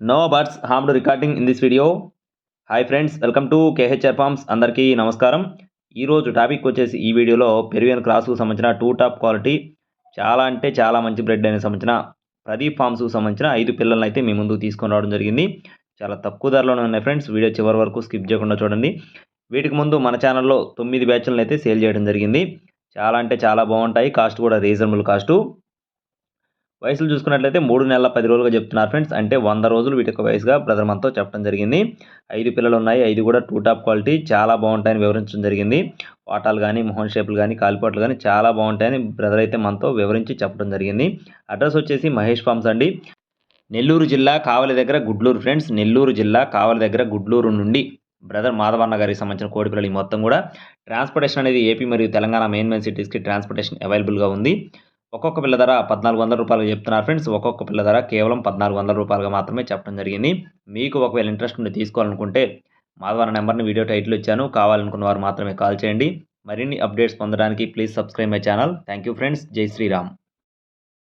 No birds harmed recording in this video hi friends welcome to KHR farms అందరికీ నమస్కారం. ఈరోజు topic వచ్చేసి ఈ వీడియోలో పెరువియన్ క్రాస్కు సంబంధించిన టూ టాప్ క్వాలిటీ చాలా అంటే చాలా మంచి బ్రెడ్ అనేది సంబంధించిన ప్రదీప్ ఫార్మ్స్కు సంబంధించిన ఐదు పిల్లలను అయితే మీ ముందుకు తీసుకొని రావడం జరిగింది. చాలా తక్కువ ధరలోనే ఉన్నాయి ఫ్రెండ్స్ వీడియో చివరి వరకు స్కిప్ చేయకుండా చూడండి. వీటికి ముందు మన ఛానల్లో తొమ్మిది బ్యాచ్లను అయితే సేల్ చేయడం జరిగింది. చాలా అంటే చాలా బాగుంటాయి కాస్ట్ కూడా రీజనబుల్ కాస్టు వయసులు చూసుకున్నట్లయితే మూడు నెలల పది రోజులుగా చెప్తున్నారు ఫ్రెండ్స్. అంటే వంద రోజులు వీటి యొక్క వయసుగా బ్రదర్ మనతో చెప్పడం జరిగింది. ఐదు పిల్లలు ఉన్నాయి ఐదు కూడా టూ టాప్ క్వాలిటీ. చాలా బాగుంటాయని వివరించడం జరిగింది. వాటాలు కానీ మొహన్ షేపులు కానీ కాలిపోట్లు కానీ చాలా బాగుంటాయని బ్రదర్ అయితే మనతో వివరించి చెప్పడం జరిగింది. అడ్రస్ వచ్చేసి మహేష్ ఫార్మ్స్ అండి. నెల్లూరు జిల్లా కావలి దగ్గర గుడ్లూరు ఫ్రెండ్స్. నెల్లూరు జిల్లా కావలి దగ్గర గుడ్లూరు నుండి బ్రదర్ మాధవన్న గారికి సంబంధించిన కోడి పిల్లలు ఈ మొత్తం కూడా. ట్రాన్స్పోర్టేషన్ అనేది ఏపీ మరియు తెలంగాణ మెయిన్ మెయిన్ సిటీస్కి ట్రాన్స్పోర్టేషన్ అవైలబుల్గా ఉంది. ఒక్కొక్క పిల్ల ధర పద్నాలుగు వందల రూపాయలు చెప్తున్నారు ఫ్రెండ్స్. ఒక్కొక్క పిల్ల ధర కేవలం పద్నాలుగు వందల రూపాయలుగా మాత్రమే చెప్పడం జరిగింది. మీకు ఒకవేళ ఇంట్రెస్ట్ ఉండి తీసుకోవాలనుకుంటే మాధవన్న నెంబర్ని వీడియో టైటిల్ ఇచ్చాను. కావాలనుకున్న వారు మాత్రమే కాల్ చేయండి. మరిన్ని అప్డేట్స్ పొందడానికి please subscribe my channel. Thank you friends. Jai Shriram.